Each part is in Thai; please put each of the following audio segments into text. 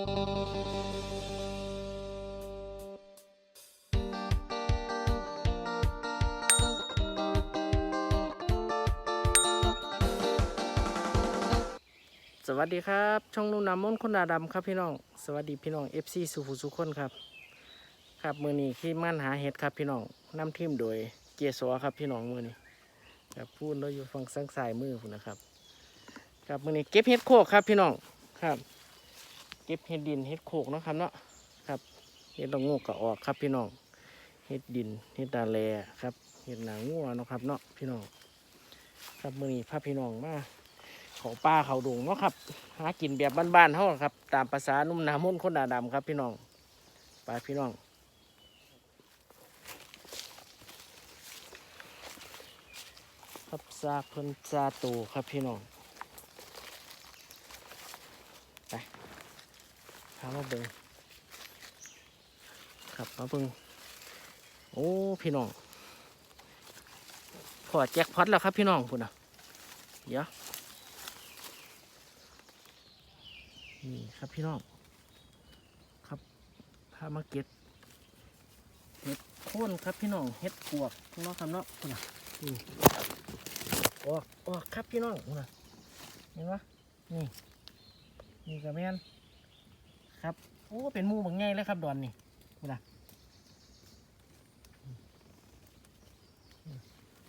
สวัสดีครับ ช่องนุ่นนำมนต์คนดาดำครับพี่น้อง สวัสดีพี่น้อง FC สุขุสุขคนครับ ครับมือนี้ที่มั่นหาเห็ดครับพี่น้องน้ำทีมโดยเกียร์สวครับพี่น้องมือนี้ครับพูดเราอยู่ฝั่งสังสายมือพุ่นะครับ ครับมือนี้เก็บเห็ดโคกครับพี่น้องครับ ก็บเห็ดดินเห็ดโคกนะครับเนาะครับเห็ดละโงกก็ออกครับพี่น้องเห็ดดินเห็ดดาแลครับเห็ดหนางัวนะครับเนาะพี่น้องครับมือนี้พาพี่น้องมาเขาป่าเขาดงเนาะครับหากินแบบบ้านๆเท่าครับ ตามภาษานุ่มนาม่นคนดาดำครับ พี่น้องไปพี่น้องครับซาเพิ่นซาตูครับพี่น้อง ไป พามาเบิงครับมาเบิ่งโอ้พี่น้องพอแจ็คพอตแล้วครับพี่น้องพุ่นอะเดี๋ยวนี่ครับพี่น้องครับพามาเก็บเห็ดโค่นครับพี่น้องเห็ดปวกพี่น้องครับเนาะคุณน่ะออกออกครับพี่น้องคุณน่ะเห็นปะนี่นี่กระแมน ครับ โอ้ เป็นมูบางไงเลยครับ ดอนนี่นะ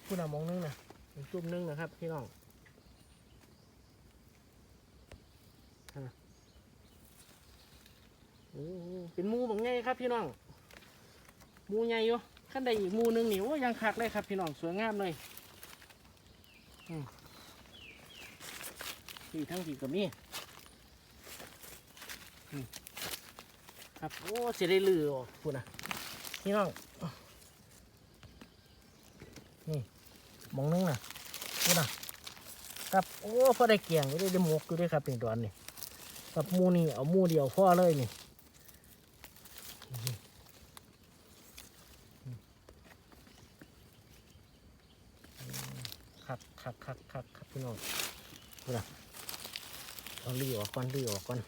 คุณน่ะมองนึงนะจุ่มนึงนะครับ พี่น้องโอ้เป็นมูบางไงครับ พี่น้อง มูใหญ่อยู่ขั้นใดอีกมูหนึงนี่โอ้ยังคักเลยครับ พี่น้องสวยงามเลยที่ทั้งที่ก็มีอืม ครับ โอ้เสียได้ลือออกพูดนะพี่น้อง นี่หมองนึงนะพูดนะครับ โอ้พอได้เกี่ยงอยู่ได้ได้หมกอยู่ด้วยครับเป็นดอนนี่กับมูนี่เอามูเดียวพ่อเลยนี่คักคักคักคักคักพี่น้องดูนะเอาลีออกก่อนลีออกก่อน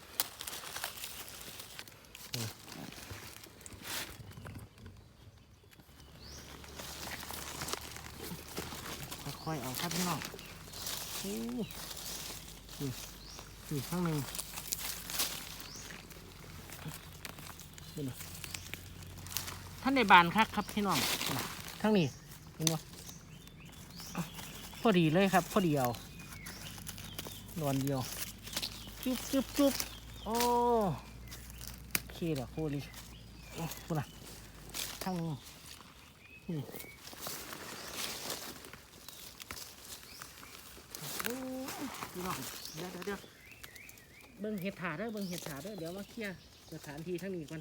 ค่อยเอาครับพี่น้องอ้นี่นี่ข้างหนึ่งนี่ท่านในบานคักครับพี่น้องข้างนี้เห็นไหมพอดีเลยครับพอดีเอานวลเดียว จุ๊บจุ๊บจุ๊บโอ้โอเคแล้วโคลีโอ้พูดนะทั้งนี้ โอ้พี่น้องเดี๋ยวเดี๋ยวเดี๋ยวเบิ้งเห็ดถาเด้อเบิ้งเห็ดถาเด้อเดี๋ยวมาเคลียร์สถานที่ทั้งนี้ก่อน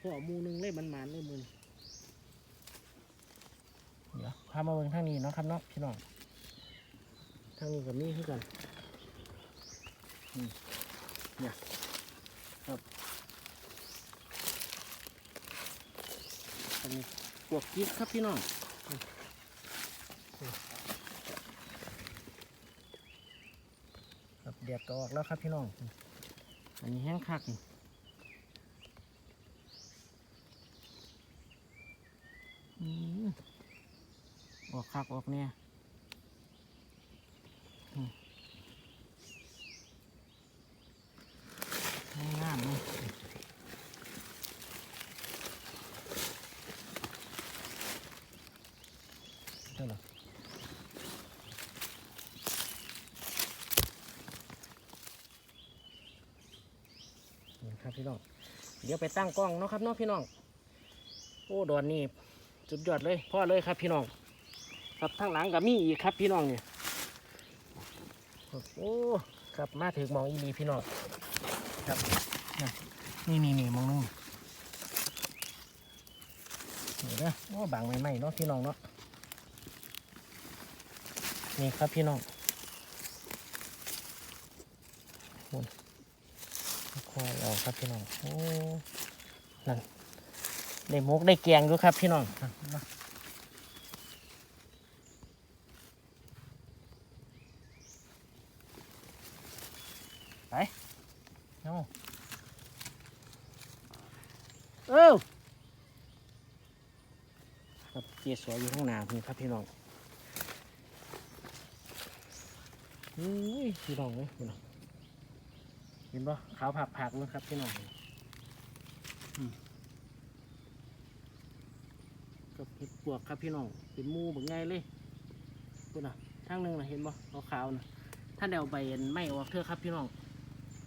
พอหมูนึงเลยมันหมานเลยมือนี้เดี๋ยวพามาเบิ้งทั้งนี้เนาะครับเนาะพี่น้องทางนี้กับนี่คือกันเนี่ยครับอันนี้ปวกกิ๊กครับพี่น้อง เดียดก็ออกแล้วครับพี่น้อง อันนี้แห้งคักนี่อืมออกคักออกเนี่ยงามเลยเท่าไหร่นี่ครับ พี่น้อง เดี๋ยวไปตั้งกล้องเนาะครับเนาะพี่น้อง โอ้ดอนนี่สุดยอดเลยพ่อเลยครับพี่น้อง ครับทางหลังกับมีอีกครับพี่น้องเนี่ยโอ้ครับมาถึงมองอีหลีพี่น้องครับนี่นี่นี่มองนึงนี่นะโอ้บางใหม่ๆเนาะพี่น้องเนาะนี่ครับพี่น้อง หมุนคอยออกครับพี่น้องโอ้นั่นได้มกได้แกงด้วยครับพี่น้องนั่นนะไปเอาเออครับเกียร์สวยอยู่ข้างหน้านี่ครับพี่น้องอุ้ยพี่น้องเว้ยพี่น้อง เห็นปะขาวผักผักเลยครับพี่น้องกับเห็ดปวกครับพี่น้องเป็นมูแบบไงเลยพูดนะทางหนึ่งนะเห็นปะขาวๆนะถ้าเดาใบอันไม่ออกเถอะครับพี่น้อง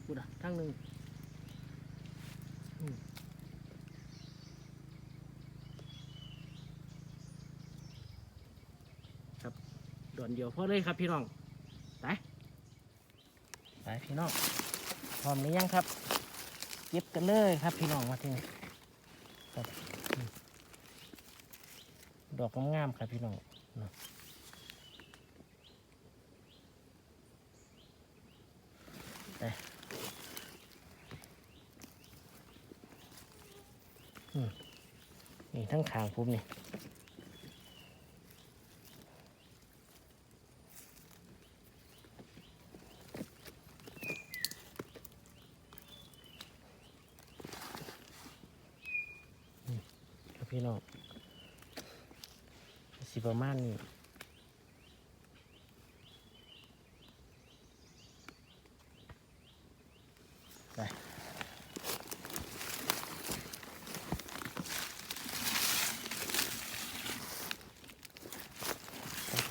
พูดนะทางหนึ่งด่วนเดียวพอเลยครับพี่น้องไปไปพี่น้อง พร้อมหรือยังครับ เก็บกันเลยครับพี่น้องมาที่นี่ครับอืมดอกงามๆครับพี่น้องไปนี่ทั้งขางผมนี่ ครับ พี่น้องสิประมาณนี้ไป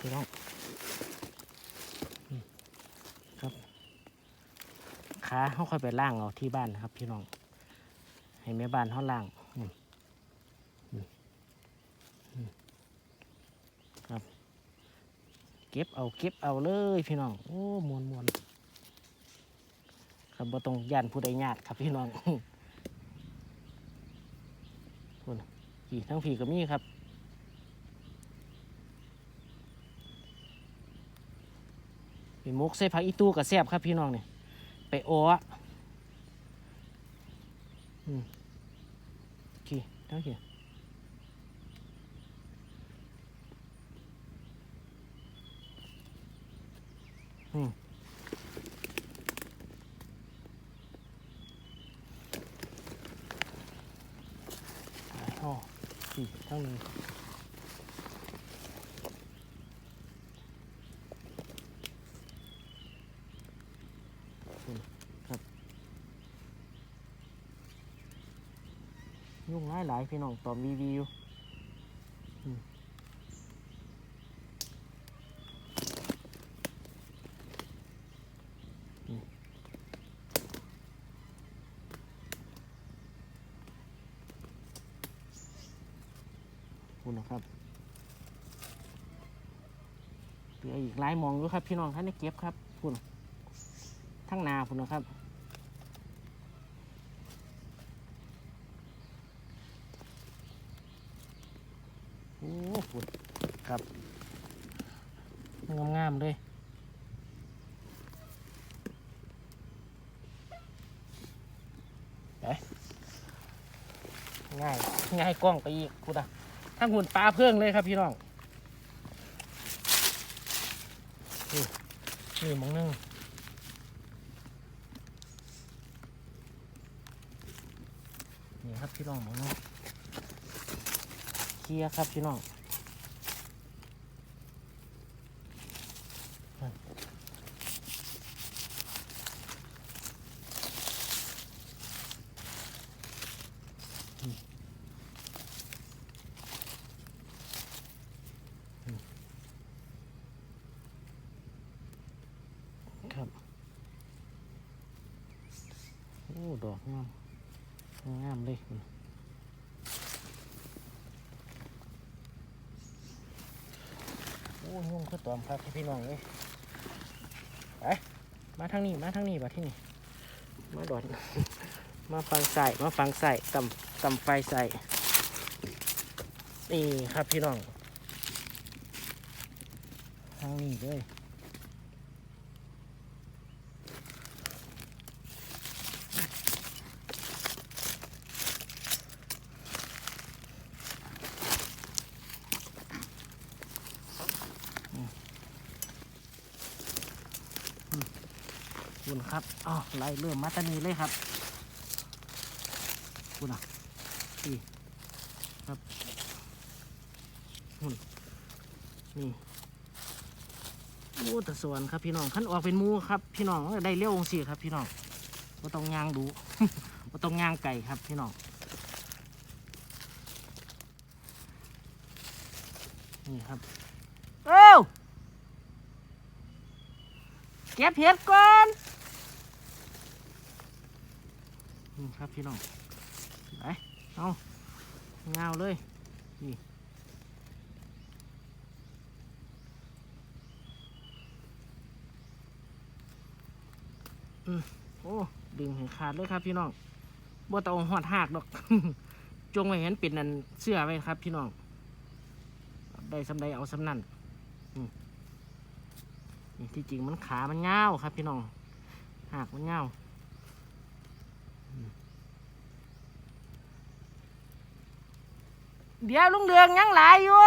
พี่น้องครับขาเขาค่อยไปล่างเอาที่บ้านนะครับ พี่น้อง ให้แม่บ้านเขาล่างอืม เก็บเอาเก็บเอาเลยพี่น้อง โอ้มวนมวนครับบ่ต้องย่านผู้ใดญาติครับพี่น้องพุ่นผีทั้งผีก็มีครับเป็นมุกใส่ผักอีตู้กับแซบครับพี่น้องเนี่ยไปโอ้อะอืมขี่ทั้งขี่ อ๋อสี่ทั้งนี้ครับยุ่งหลายหลายพี่น้องตอมรีวิวอืม ครับเหลืออีกหลายมองด้วยครับ พี่น้องท่านได้เก็บครับคุณทั้งนาคุณนะครับโอ้คุณครับงามๆเลยง่าย ง่ายกล้องไปอีกคุณอะ ทั้งหุ่นปลาเพื่องเลยครับพี่น้องนี่มองหนึงนี่ครับพี่น้องมองหนึงเคลียครับพี่น้อง ครับ โอ้ ดอกงาม งามเลยโอ้ยุ่งคือตอมครับพี่น้องเลยไปมาทางนี้มาทางนี้บ่ที่นี่มาดอดมาฟังใส่มาฟังใส่ตำตำไฟใส่นี่ครับพี่น้องทางนี้เลย คุณครับอ๋อไล่เริ่มมาตานีเลยครับคุณอะนี่ครับหุ่นนี่โอ้ต่สวนครับพี่น้องขั้นออกเป็นมูครับพี่น้องได้เลี้ยวองศครับพี่น้องก็ต้องย่างดูก็ต้องย่างไก่ครับพี่น้องนี่ครับเอ้าเก็บเห็ดก่อน นี่ครับพี่น้องไปเอาเงาเลยนี่โอ้ดึงให้ขาดเลยครับพี่น้องบ่ตองหอดหักดอก จงไว้เห็นป็นนั่นเสื้อไว้ครับ พี่น้อง ได้สำใดเอาสำนั่นนี่ที่จริงมันขามันเงาวครับ พี่น้องหักมันเงาวอืม เดี๋ยวลุงเดืองยังหลายอยู่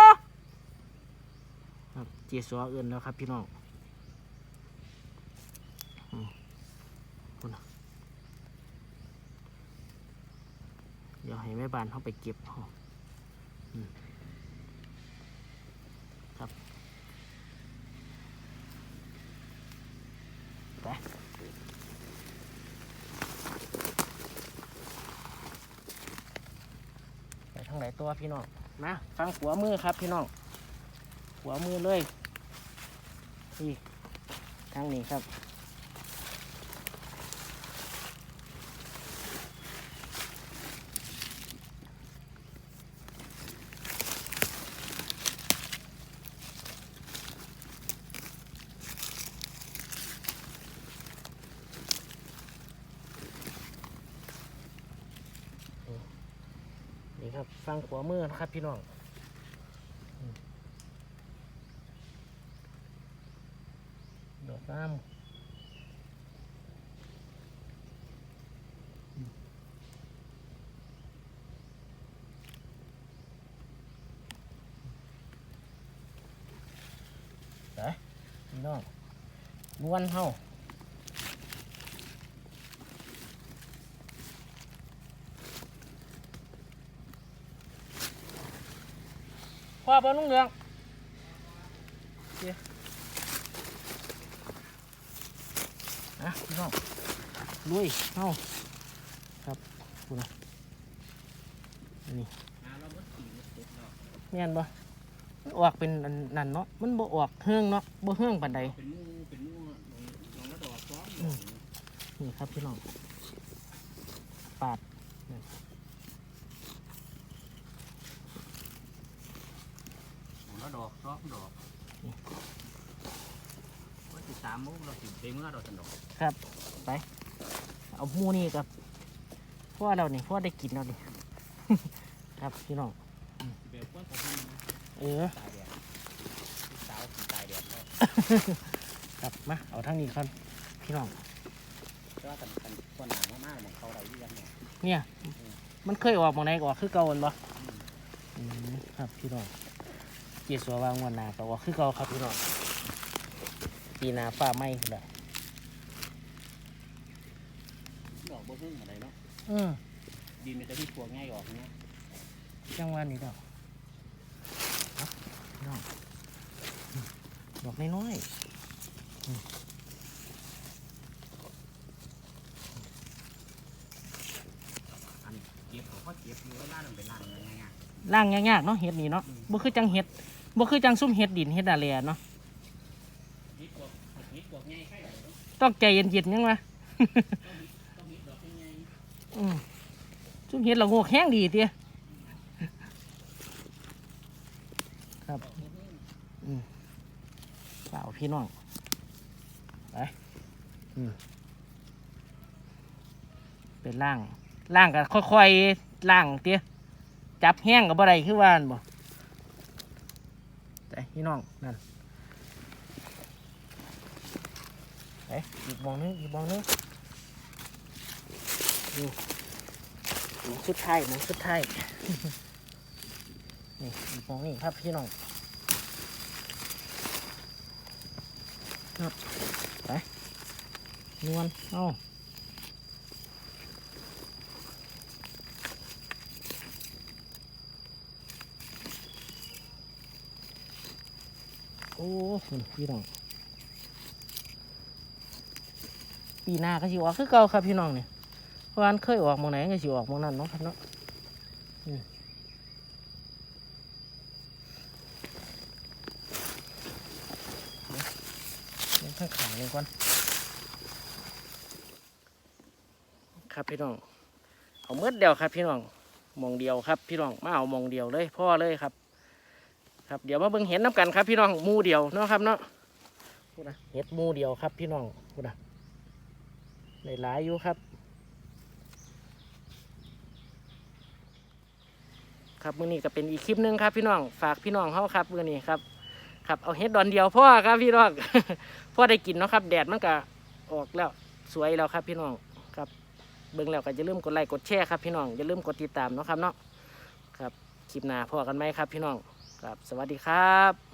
ครับเจียสัวเอื่นแล้วครับพี่น้องเดี๋ยวให้แม่บ้านเข้าไปเก็บเอาอืมครับไปไปทางไหน ตัวพี่น้องมาฟังหัวมือครับพี่น้องหัวมือเลยนี่ทางนี้ครับ ครับฟังขวามือนะครับ พี่น้องดอกน้ำอืมไปพี่น้องม้วนเฮา พ่อเปิ้ลลุงเรืองเดี๋ยวอะพี่น้องลุยเฮาครับคุณนะนี่เมียนบ่มันออกเป็นอันนั่นเนาะ มันบ่ออกเฮืองเนาะ บ่เฮืองปานใดเป็นหมูเป็นหมูลองแล้วดอกซ้อมนี่ครับพี่น้องปาด องแล้วดอกซ้อมดอกว่าสิสามโมงเราสิเต็มเมื่อเราจะดอกครับ ไป เอาหมูนี่กับพ่อเรานี่พ่อได้กินแล้วนี่ครับพี่น้อง เบลกว่าผมนะเออ ตายแดดสาวตายแดดแล้วครับ มา เอาทางนี้ครับพี่น้องก็ว่ากันกันคนหนามากๆของเขาเราที่ยังเนี่ยเนี่ย มันเคยออกหมองไหนก็ออกคือเก่าแม่นบ่อืมครับพี่น้อง เกียรติสัววางวันหนาก็ออกคือเก่าครับพี่น้องปีหนาฟ้าไหม้พุ่นแหละดอกบ่พึ่งอะไรเนาะอืมดินมันจะที่พวงง่ายออกเนี้ยจังหวะนี้ดอกครับพี่น้องอืมดอกน้อยอันเก็บเขาก็เก็บอยู่ก็ล่ามันเป็นล่างยังไงอะๆ ล่างยากๆเนาะเห็ดนี่เนาะบ่คือจังเห็ดบ่คือจังซุ่มเห็ดดินเห็ดอะไรเนาะนิดพวกนิดพวกง่ายแค่ไหนเนาะต้องใจเย็นๆยังวะต้องนิดดอกง่ายอืมซุ่มเห็ดละโงกแห้งดีเตี้ยครับอืมเปล่าพี่น้องไปอืมเป็นล่างล่างกับค่อยๆล่างเตี้ย จับแห้งกับอะไรคือว่าอั่นบ่แต่พี่น้องนั่นไปอีกมองนึงอีกมองนึงหมูสุดท้ายหมูสุดท้ายนี่อีกมองนี่ครับพี่น้องครับไปนวลเอา โอ้คุณพี่น้อง ปีหน้าก็สิออกคือเก่าครับพี่น้องเนี่ยเพราะวาอันเคยออกมองไหนก็สิออกมองนั้นเนาะครับเนาะอืมเดี๋ยวข้างขางเลยก่อน ครับพี่น้อง เอาเมื่อเดียวครับพี่น้องมองเดียวครับพี่น้องมาเอามองเดียวเลยพ่อเลยครับ ครับเดี๋ยวมาเบิ่งเห็นน้ำกันครับพี่น้องมูเดียวเนาะครับเนาะพูดนะเห็ดมูเดียวครับพี่น้องพูดนะในหลายอยู่ครับ ครับมื้อนี้ก็เป็นอีกคลิปหนึงครับพี่น้องฝากพี่น้องเขาครับมื้อนี้ครับ ครับเอาเห็ดดอนเดียวพ่อครับพี่น้องพ่อได้กินเนาะครับแดดมันก็ออกแล้วสวยแล้วครับพี่น้องครับเบิ่งแล้วก็อย่าลืมกดไลค์กดแชร์ครับพี่น้องอย่าลืมกดติดตามเนาะครับเนาะครับคลิปหน้าพอกันไหมครับพี่น้อง ครับ สวัสดีครับ